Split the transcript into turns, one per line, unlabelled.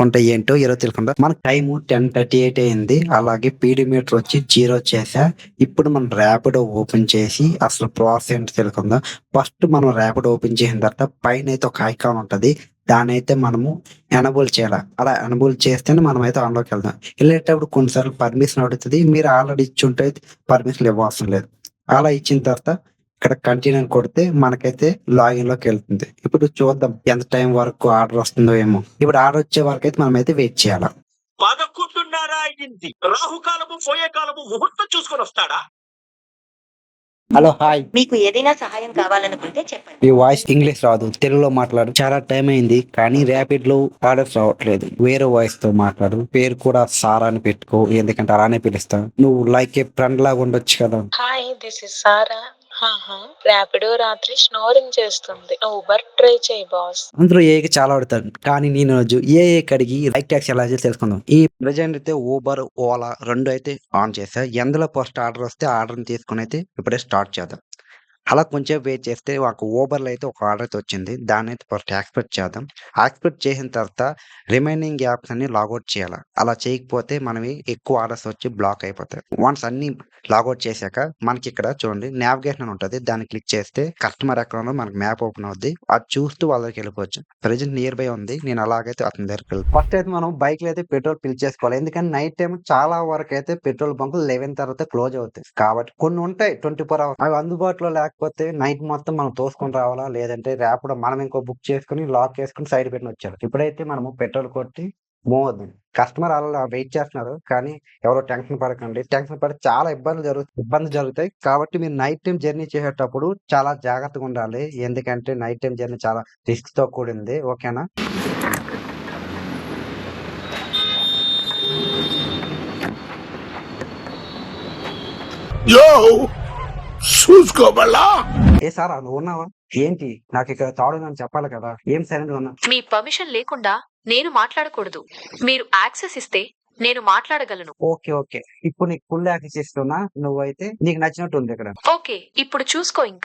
ఉంటాయి ఏంటో ఏదో తెలుసుకుందాం. మన టైము టెన్ థర్టీ ఎయిట్ అయింది. అలాగే పీడీమీటర్ వచ్చి జీరో చేసా ఇప్పుడు మనం ర్యాపిడో ఓపెన్ చేసి అసలు ప్రాసెస్ ఏంటో తెలుసుకుందాం. ఫస్ట్ మనం ర్యాపిడో ఓపెన్ చేసిన తర్వాత పైన అయితే ఒక ఐకాన్ ఉంటుంది. దాని అయితే మనము ఎనబుల్ చేయాలి? అలా ఎనబుల్ చేస్తేనే మనం అయితే ఆన్లోకి వెళ్దాం. వెళ్ళేటప్పుడు కొన్నిసార్లు పర్మిషన్ అడుగుతుంది. మీరు ఆల్రెడీ ఇచ్చి ఉంటే పర్మిషన్ ఇవ్వాల్సిన లేదు. అలా ఇచ్చిన తర్వాత ఇక్కడ కంటిన్యూ అని కొడితే మనకైతే లాగిన్లోకి వెళ్తుంది. ఇప్పుడు చూద్దాం ఎంత టైం వరకు ఆర్డర్ వస్తుందో ఏమో. ఇప్పుడు ఆర్డర్ వచ్చే వరకు అయితే మనం అయితే వెయిట్ చేయాలి?
పదకొండున్నర అయింది రాహుకాలము పోయే కాలము ముహూర్తం చూసుకొని వస్తాడా?
హలో హాయ్
మీకు ఏదైనా సహాయం కావాలనుకుంటే చెప్పండి.
మీ వాయిస్ ఇంగ్లీష్ రాదు. తెలుగులో మాట్లాడు. చాలా టైం అయింది కానీ ర్యాపిడ్లో ఆర్డర్స్ రావట్లేదు. వేరే వాయిస్తో మాట్లాడు. పేరు కూడా సారా అని పెట్టుకో. ఎందుకంటే అలానే పిలుస్తా. నువ్వు లైక్ ఏ ఫ్రెండ్ లాగా ఉండొచ్చు కదా.
Hi this is Sara Rapido రాత్రి స్నోరింగ్ చేస్తుంది. ఊబర్ ట్రై చేయి బాస్
అందులో ఏ చాలా ఆడతారు కానీ నేను రోజు ఏ ఏ కడిగి రైట్ ట్యాక్సీ ఎలా చేసి తెలుసుకుందాం. ఈ ప్రజెంట్ అయితే ఊబర్ ఓలా రెండు అయితే ఆన్ చేసా ఎందులో ఫస్ట్ ఆర్డర్ వస్తే ఆర్డర్ తీసుకుని అయితే ఇప్పుడే స్టార్ట్ చేద్దాం. అలా కొంచెం వెయిట్ చేస్తే ఒక ఊబర్లో అయితే ఒక ఆర్డర్ అయితే వచ్చింది. దాన్ని అయితే ఫస్ట్ యాక్సెప్ట్ చేద్దాం. యాక్సెప్ట్ చేసిన తర్వాత రిమైనింగ్ యాప్స్ అన్ని లాగౌట్ చేయాలి? అలా చేయకపోతే మనవి ఎక్కువ ఆర్డర్స్ వచ్చి బ్లాక్ అయిపోతాయి. వన్స్ అన్ని లాగౌట్ చేశాక మనకి ఇక్కడ చూడండి నావిగేషన్ అని ఉంటుంది. దాన్ని క్లిక్ చేస్తే కస్టమర్ అకౌంట్ మనకి మ్యాప్ ఓపెన్ అవుద్ది. అది చూస్తూ వాళ్ళకి వెళ్ళిపోవచ్చు. ప్రజెంట్ నియర్ బై ఉంది. నేను అలాగైతే అతని దగ్గరికి వెళ్ళి ఫస్ట్ అయితే మనం బైక్లో అయితే పెట్రోల్ ఫిల్ చేసుకోవాలి. ఎందుకంటే నైట్ టైం చాలా వరకు అయితే పెట్రోల్ బంకులు లెవెన్ తర్వాత క్లోజ్ అవుతాయి. కాబట్టి కొన్ని ఉంటాయి ట్వంటీ ఫోర్ అవర్స్ అవి అందుబాటులో లేకపోతే నైట్ మొత్తం మనం తోసుకొని రావాలా? లేదంటే ర్యాపిడో మనం ఇంకో బుక్ చేసుకుని లాక్ చేసుకుని సైడ్ పెట్టి వచ్చారు. ఇప్పుడైతే మనము పెట్రోల్ కొట్టి మూవ్ అవుతుంది కస్టమర్ అలా వెయిట్ చేస్తున్నారు. కానీ ఎవరో టెన్షన్ పడకండి. టెన్షన్ పడి చాలా ఇబ్బందులు జరుగుతాయి ఇబ్బంది జరుగుతాయి. కాబట్టి మీరు నైట్ టైం జర్నీ చేసేటప్పుడు చాలా జాగ్రత్తగా ఉండాలి. ఎందుకంటే నైట్ టైం జర్నీ చాలా రిస్క్తో కూడింది. ఓకేనా?
యో చూసుకోబల్లా
ఏ సార్ నువ్వు ఉన్నావా? ఏంటి? నాకు ఇక్కడ తాడుందని చెప్పాలి కదా. ఏం సరైనది ఉన్నా?
మీ పర్మిషన్ లేకుండా నేను మాట్లాడకూడదు. మీరు యాక్సెస్ ఇస్తే నేను మాట్లాడగలను.
Okay okay. ఇప్పుడు నీకు ఫుల్ యాక్సెస్ ఇస్తున్నా నువ్వైతే నీకు నచ్చినట్టు ఉంది ఇక్కడ.
ఓకే ఇప్పుడు చూసుకో ఇంకా.